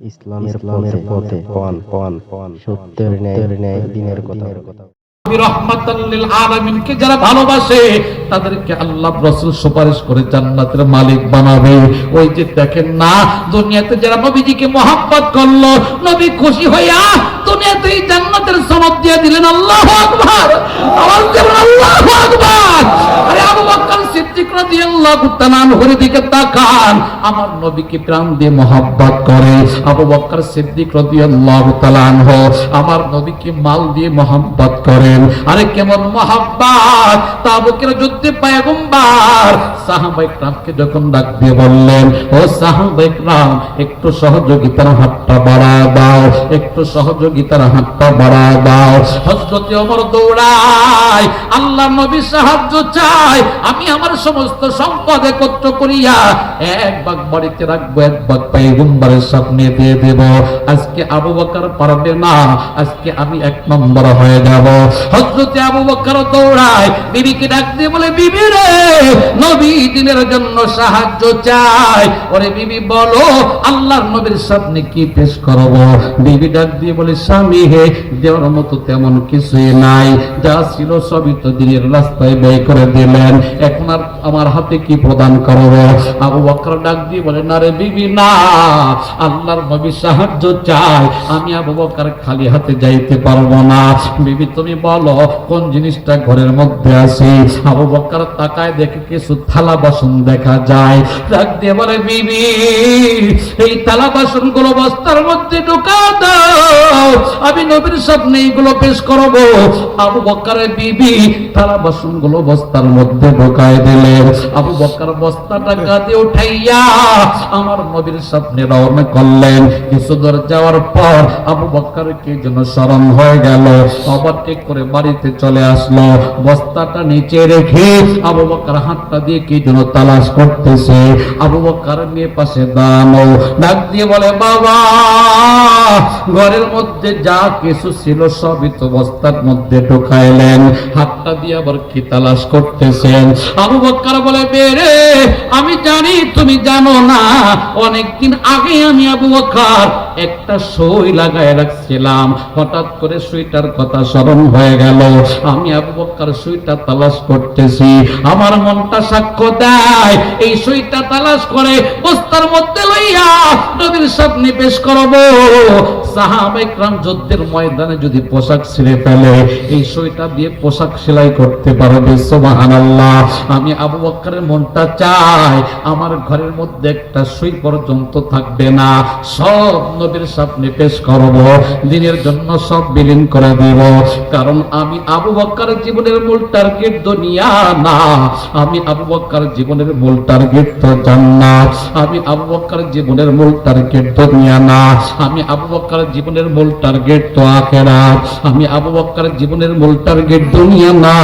ইসলামের ইসলামের পথে কোন কোন কোন সত্যের ন্যায় ন্যায় দিনের কথা। আলামিনকে যারা ভালোবাসে তাদেরকে আল্লাহ রাসূল সুপারিশ করে জান্নাতের মালিক বানাবে। ওই যে দেখেন না দুনিয়াতে যারা নবীজিকে মহব্বত করল নবী খুশি হইয়া দুনিয়াতে জান্নাতের সনদ দিয়ে দিলেন আল্লাহু আকবার। আল্লাহু আকবার আরে আবু বকর সিদ্দিক আমার নবীকে মাল দিয়ে মহাব্বত করেন। আরে কেমন মহাব্বত? তাবুকের যুদ্ধে পয়গম্বর। সাহাবায়ে যখন ডাক দিয়ে বললেন, ও সাহাবায়ে একটু সহযোগিতার হাতটা বাড়া দাও, একটু সহযোগিতার হাতটা বাড়া দাও। হযরত ওমর দৌড়ায়, আল্লাহ নবী সাহায্য চায় আমি আমার সমস্ত সম সম্পদ একত্র করিয়া এক ভাগ বাড়িতে রাখব, এক ভাগ পয়গম্বরের সামনে দিয়ে দেব। আজকে আবু বকর পারবে না, আজকে আমি এক নম্বর হয়ে যাব। হযরত আবু বকর দৌড়ায়, বিবিকে ডাক দিয়ে বলে, বিবি রে, নবী দিনের জন্য সাহায্য চাই। ওরে বিবি, বলো, আল্লাহর নবীর সামনে কি পেশ করব? বিবি ডাক দিয়ে বলে, স্বামী হে, দেওয়ার মতো তেমন কিছুই নাই। যা ছিল সবই তো দিনের রাস্তায় ব্যয় করে দিলেন। এখন আর আমার হাতে কি প্রদান করব? আবু বকর ডাক দিয়ে বলে, না রে বিবি, না। আল্লাহর নবী সাহায্য চাই। আমি আবু বকর খালি হাতে যাইতে পারব না। বিবি, তুমি বলো, কোন জিনিসটা ঘরের মধ্যে আছে? আবু বকর তাকায় দেখে কিছু থালা বাসন দেখা যায়। ডাক দিয়ে বলে, বিবি, এই থালা বাসনগুলো বস্তার মধ্যে ঢুকা দাও। আমি নবীর সামনে এইগুলো পেশ করব। আবু বকরের বিবি, থালা বাসনগুলো বস্তার মধ্যে ঢোকায় দিলেন আবু বকর বস্তাটা কাঁধে উঠাইয়া আমার নবীর সামনে রওনা করলেন। কিছু দূর যাওয়ার পর আবু বকরকে যেন স্মরণ হয়ে গেল ওভারটেক করে বাড়িতে চলে আসলো। বস্তাটা নিচে রেখে আবু বকর হাতটা দিয়ে কি যেন তালাশ করতেছে। আবু বকর মেয়ে পাশে দাঁড়ানো ডাক দিয়ে বলে, বাবা, ঘরের মধ্যে যা কিছু ছিল সবই তো বস্তার মধ্যে ঢুকাইলেন। হাতটা দিয়ে আবার কি তালাশ করতেছেন? আবু বকর বলে বেরে আমি জানি তুমি জানো না। অনেকদিন আগে আমি আবু বকর একটা সই লাগায় রাখছিলাম। হঠাৎ করে সুইটার কথা স্মরণ হয়ে গেল। আমি আবু বকর সুইটা তালাশ করতেছি। আমার মনটা সাক্ষ্য দেয়। এই সুইটা তালাশ করে বস্তার মধ্যে লইয়া নবীর সামনে পেশ করব। সাহাবা ইকরাম যুদ্ধের ময়দানে যদি পোশাক ছিঁড়ে ফেলে, এই সইটা দিয়ে পোশাক সেলাই করতে পারবে, সুবহানাল্লাহ। আমি আবু বকরের মনটা চাই, আমার ঘরের মধ্যে একটা সই পর্যন্ত থাকবে না। সব নবীর সামনে পেশ করব, দিনের জন্য সব বিলীন করে দেব। কারণ আমি আবু বকর জীবনের মূল টার্গেট দুনিয়া না। আমি আবু বকর জীবনের মূল টার্গেট তো জান্নাত। আমি আবু বকর জীবনের মূল টার্গেট দুনিয়া না। আমি আবু বকর জীবনের মূল টার্গেট তো আখেরাত। আমি আবু বকর জীবনের মূল টার্গেট দুনিয়া না।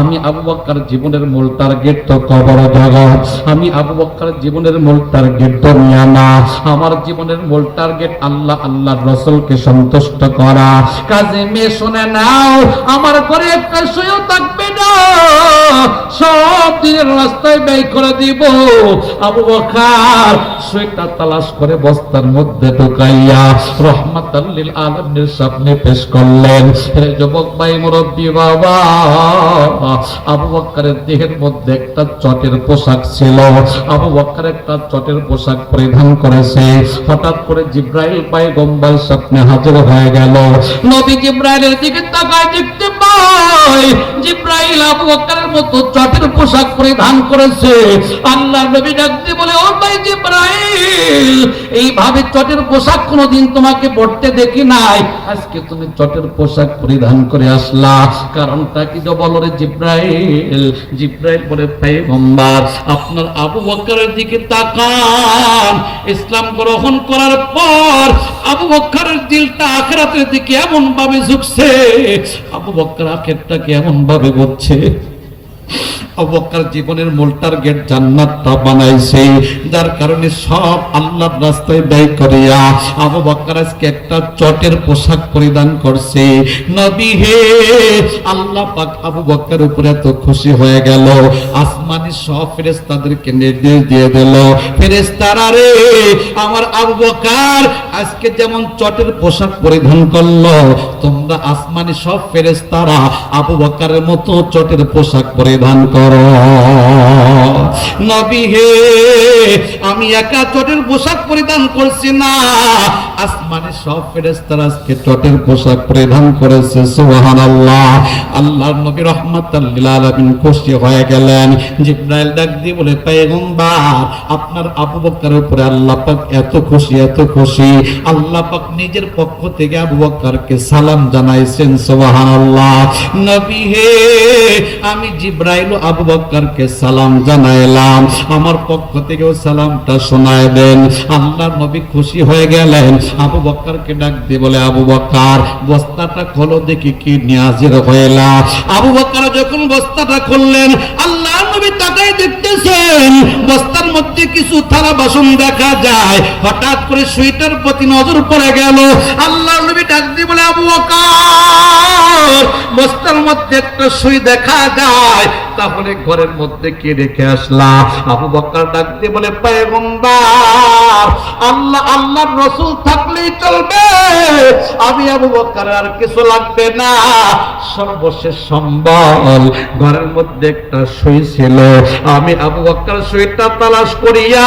আমি আবু বকর জীবনের মূল টার্গেট তো কবর জগৎ। আমি আবু বকর জীবনের মূল টার্গেট দুনিয়া না। আমার জীবনের মূল টার্গেট আল্লাহ, আল্লাহর রাসূলকে সন্তুষ্ট করা। কাজে মেয়ে শুনে নাও, আমার ঘরে একটা সইও থাকবে না। সব দিনের রাস্তায় ব্যয় করে দিব। আবু বকর সইটা তালাশ করে বস্তার মধ্যে ঢুকাইয়া রহমাতাল্লিল সামনে হাজির হয়ে গেল। জিব্রাইলের দিকে দেখতে জিব্রাইল আবু মতো চটের পোশাক পরিধান করেছে। আল্লাহ নবী ডাকতে বলে, ও ভাই জিব্রাইল, এইভাবে চটের পোশাক কোনোদিন তোমাকে পড়তে দেখি নাই। আজকে তুমি চটের পোশাক পরিধান করে আসলা। কারণটা কি তো রে জিব্রাইল? জিব্রাইল বলে আপনার আবু বকরের দিকে তাকান। ইসলাম গ্রহণ করার পর আবু বকরের দিলটা আখেরাতের দিকে এমন ভাবে ঝুঁকছে। আবু বকর আখেরটাকে এমন ভাবে করছে অবকার জীবনের মূল টার্গেট জান্নাতটা বানাইছে। যার কারণে সব আল্লাহর রাস্তায় ব্যয় করিয়া আবু আজকে একটা চটের পোশাক পরিধান করছে। নবী হে, আল্লাহ পাক আবু উপরে খুশি হয়ে গেল। আসমানি সব নির্দেশ দিয়ে দিল রে, আমার আবু বকর আজকে যেমন চটের পোশাক পরিধান করল, তোমরা আসমানি সব ফেরেশতারা আবু বকরের মতো চটের পোশাক পরিধান করো। নবী হে, আমি একা চটের পোশাক পরিধান করছি না। আসমানি সব ফেরেশতারা আজকে চটের পোশাক পরিধান করেছে, সুবহানাল্লাহ। আল্লাহর নবী রহমাতাল লিল খুশি হয়ে গেলেন। জিব্রাইল ডাক দিয়ে বলে, পয়গম্বর, আপনার আবু বকরের উপরে আল্লাহ পাক এত খুশি এত খুশি। আল্লাহ পাক নিজের পক্ষ থেকে আবু বকরকে সালাম জানাইছেন, সুবহানাল্লাহ। নবী হে, আমি জিব্রাইল ও আবু বকরকে সালাম জানাইলাম। আমার পক্ষ থেকেও সালামটা শোনায় দেন। আল্লাহর নবী খুশি হয়ে গেলেন। আবু বকরকে ডাক দিয়ে বলে, আবু বকর বস্তাটা খোলো, দেখি কি নিয়ে হাজির হইলা। আবু বকর যখন বস্তাটা খুললেন আল্লাহ নবী তাকাই দেখতেছেন, বস্তার মধ্যে কিছু থালা বাসন দেখা যায়। হঠাৎ করে সুইটার প্রতি নজর পড়ে গেল। আল্লাহ নবী ডাক দিয়ে বলে, আবু বকর বস্তার মধ্যে একটা সুই দেখা যায়। তাহলে ঘরের মধ্যে কে রেখে আসলা? আবু বকর ডাক দিয়ে বলে, পয়গম্বর, আল্লাহ, আল্লাহর রসুল থাকলেই চলবে। আমি আবু বকর, আর কিছু লাগবে না। সর্বশেষ সম্বল, ঘরের মধ্যে একটা সুই ছিল। আমি আবু বকর সুইটা তালাশ করিয়া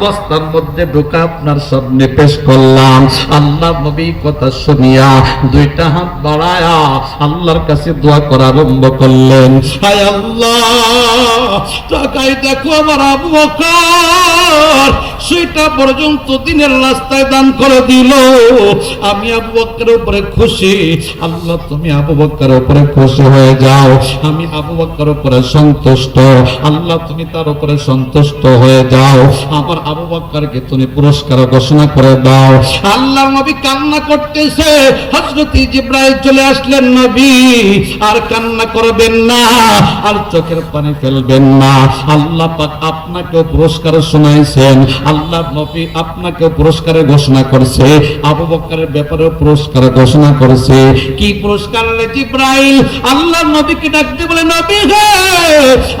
বস্তার মধ্যে ঢুকা আপনার সামনে পেশ করলাম। আল্লাহ নবী কথা শুনিয়া দুইটা হাত বাড়ায়া আল্লাহর কাছে দোয়া করা আরম্ভ করলেন। হায় আল্লাহ তাকাই দেখো আমার আবু সেটা পর্যন্ত দিনের রাস্তায় দান করে দিল। আমি আবু বকরের উপরে খুশি। আল্লাহ, তুমি আবু বকরের উপরে খুশি হয়ে যাও। আমি আবু বকরের উপরে সন্তুষ্ট। আল্লাহ, তুমি তার উপরে সন্তুষ্ট হয়ে যাও। আমার আবু বকরকে তুমি পুরস্কার ঘোষণা করে দাও। আল্লাহ নবী কান্না করতেছে। হযরত জিব্রাইল চলে আসলেন নবী। আর কান্না করবেন না, আর চোখের পানি ফেলবেন না। আল্লাহ পাক আপনাকে পুরস্কার শোনাইছেন। আল্লাহ নবী আপনাকে পুরস্কারের ঘোষণা করছে, আবু বকরের ব্যাপারে পুরস্কার ঘোষণা করেছে। কি পুরস্কার জিব্রাইল? আল্লাহ নবীকে ডাকতে বলে, নবী হে!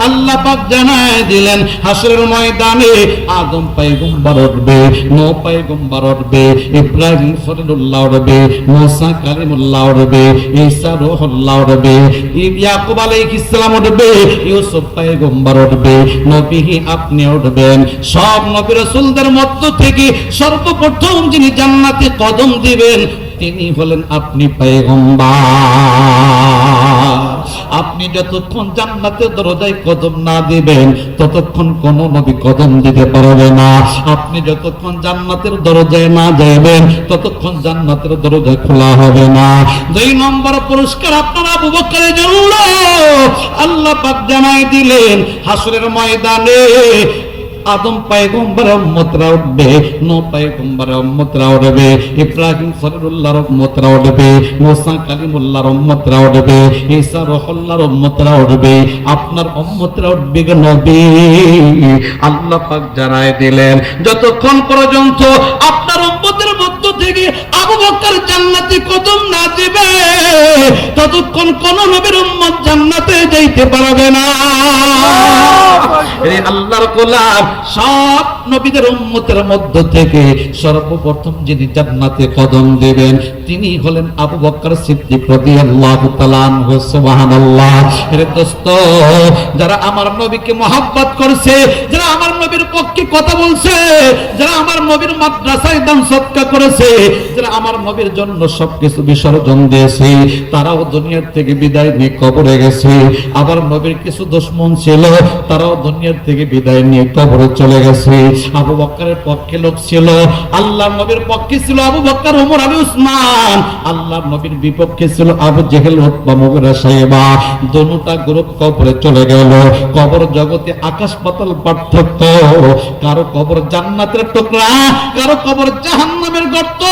আল্লাহ পাক জানায় দিলেন, হাসরের ময়দানে আদম পয়গম্বর উঠবে নো পয়গম্বর উঠবে, ইব্রাহিম খলিলুল্লাহ উঠবে, মুসা কালিমুল্লাহ উঠবে, ঈসা রূহুল্লাহ উঠবে, ইয়াকুব আলাইহিস সালাম উঠবে, ইউসুফ পয়গম্বর উঠবে নবী আপনি উঠবেন। সব নবী রাসূলদের মধ্য থেকে সর্বপ্রথম যিনি জান্নাতে কদম দিবেন, তিনি হলেন আপনি পয়গম্বর। আপনি যতক্ষণ জান্নাতের দরজায় কদম না দিবেন, ততক্ষণ কোন নবী কদম দিতে পারবে না। আপনি যতক্ষণ জান্নাতের দরজায় না যাবেন ততক্ষণ জান্নাতের দরজা খোলা হবে না। দুই নম্বর পুরস্কার আপনার আবু বকরের জন্য। আল্লাহ পাক জানাই দিলেন, হাসরের ময়দানে আদম পায়গম্বর উম্মতরা উঠবে নো পায়গম্বর উম্মতরা উঠবে ইব্রাহিম খলিলুল্লাহর উম্মতরা উঠবে মুসা কালিমুল্লাহর উম্মতরা উঠবে ঈসা রহুল্লাহর উম্মতরা উঠবে আপনার উম্মতরা উঠবে নবী। আল্লাহ পাক জানায় দিলেন, যতক্ষণ পর্যন্ত আপনার উম্মতের মধ্য থেকে আবু বকর জান্নাতে কদম না দিবে, ততক্ষণ কোন নবীর উম্মত জান্নাতে যাইতে পারবে না। আল্লাহর গোলাম সব নবীদের উম্মতের মধ্য থেকে সর্বপ্রথম যিনি জান্নাতে কদম দেবেন, তিনি হলেন আবু বকর সিদ্দিক রাদিয়াল্লাহু তাআলা আনহু, সুবহানাল্লাহ। এর দোস্ত, যারা আমার নবীকে মহব্বত করছে, যারা আমার নবীর পক্ষে কথা বলছে, যারা আমার নবীর মাদ্রাসায় দান সৎকা করেছে, যারা আমার নবীর জন্য সবকিছু বিসর্জন দিয়েছে, তারাও দুনিয়ার থেকে বিদায় নিয়ে কবরে গেছে। আবার নবীর কিছু দুশ্মন ছিল, তারাও দুনিয়ার থেকে বিদায় নিয়ে কবরে চলে গেছে। আবু বক্করের পক্ষে লোক ছিল। আল্লাহ নবীর পক্ষে ছিল আবু বক্কর, ওমর আলী উসমান। আল্লাহ নবীর বিপক্ষে ছিল আবু জেহেল, উতবা, মুগিরা সাহেবা দোনোটা গ্রুপ কবরে চলে গেল। কবর জগতে আকাশ পাতাল পার্থক্য। কারও কবর জান্নাতের টুকরা, কারও কবর জাহান্নামের গর্ত।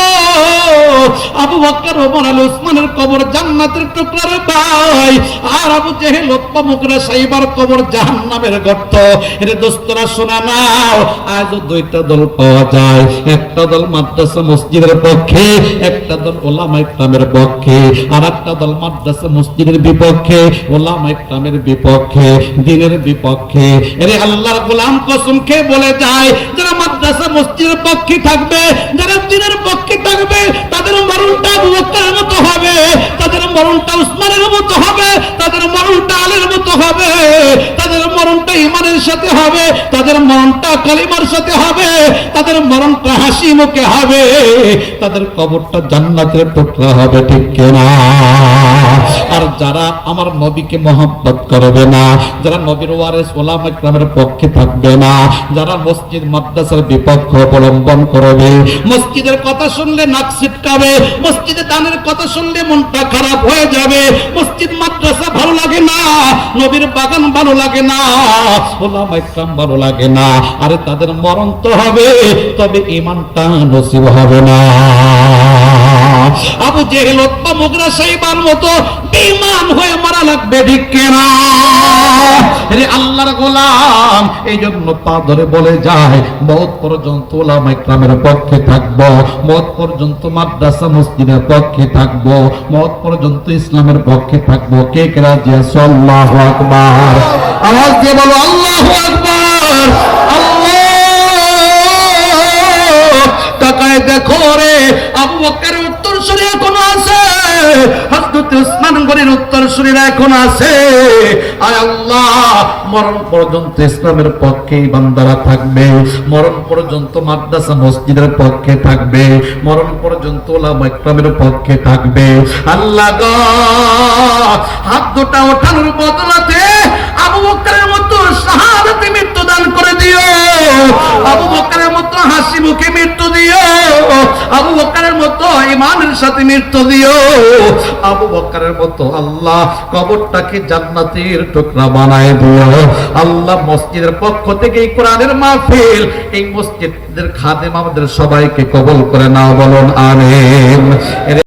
আবু বকর ওমর আল উসমানের কবর জান্নাতের টুকরার ভাই। আর আবু জেহেল ওত্তা মুকরা সাইবার কবর জাহান্নামের গর্ত। এর দোস্তরা, শোনা নাও আজও দুইটা দল পাওয়া যায়। একটা দল মাদ্রাসা মসজিদের পক্ষে, একটা দল ওলামা ইকরামের পক্ষে আর একটা দল মাদ্রাসা মসজিদের বিপক্ষে, ওলামা ইকরামের বিপক্ষে, দিনের বিপক্ষে। এরে আল্লাহর গোলাম কসম খেয়ে বলে যায়, যারা মাদ্রাসা মসজিদের পক্ষে থাকবে, যারা দিনের পক্ষে থাকবে, তাদের মরণটা আবু মতো হবে, তাদের মরণটা উসমানের মতো হবে, তাদের মরণটা আলের মতো হবে, তাদের মরণটা ইমানের সাথে হবে, তাদের মরণটা কালিমার সাথে হবে, তাদের মরণটা হাসি মুখে হবে, তাদের কবরটা জান্নাতের টুকরা হবে, ঠিক কিনা? আর যারা আমার নবীকে মহব্বত করবে না, যারা নবীর ওয়ারেস ওলামা ইকরামের পক্ষে থাকবে না, যারা মসজিদ মাদ্রাসার বিপক্ষ অবলম্বন করবে, মসজিদের কথা শুনলে নাক ছিটকাবে, মসজিদে দানের কথা শুনলে মনটা খারাপ হয়ে যাবে, মসজিদ মাদ্রাসা ভালো লাগে না, নবীর বাগান ভালো লাগে না, ওলামা ইকরাম ভালো লাগে না, আরে তাদের মরণ তো হবে, তবে ইমানটা নসিব হবে না। আবু জেহেল ওত্তা মুগরা সাইবার মতো বেঈমান হয়ে মারা লাগবে, ঠিক কেনা? রে আল্লাহর গোলাম এই জন্য পা ধরে বলে যায় মত পর্যন্ত ইকরামের পক্ষে থাকব মত পর্যন্ত মাদ্রাসা মসজিদের পক্ষে থাকব মত পর্যন্ত ইসলামের পক্ষে থাকব। কে কে রাজি আছে? আল্লাহু আকবার। আওয়াজ দিয়ে বলো, আল্লাহু আকবার। আবু উত্তর সুরে আছে। গনির উত্তর আছে। আয় আল্লাহ, মরণ পর্যন্ত ইসলামের বান্দারা থাকবে। মরণ পর্যন্ত মাদ্রাসা, মসজিদের পক্ষে থাকবে। মরণ পর্যন্ত ওলামা ইকরামের পক্ষে থাকবে। আল্লাহ হাত দুটা ওঠানোর বদলাতে আবু বকরের আবু বকরের মতো ইমানের সাথে মৃত্যু দিও। আবু বকরের মতো আল্লাহ কবরটাকে জান্নাতের টুকরা বানায় দিও। আল্লাহ মসজিদের পক্ষ থেকে এই কোরআনের মাহফিল, এই মসজিদের খাদেম আমাদের সবাইকে কবল করে না বলুন, আমিন।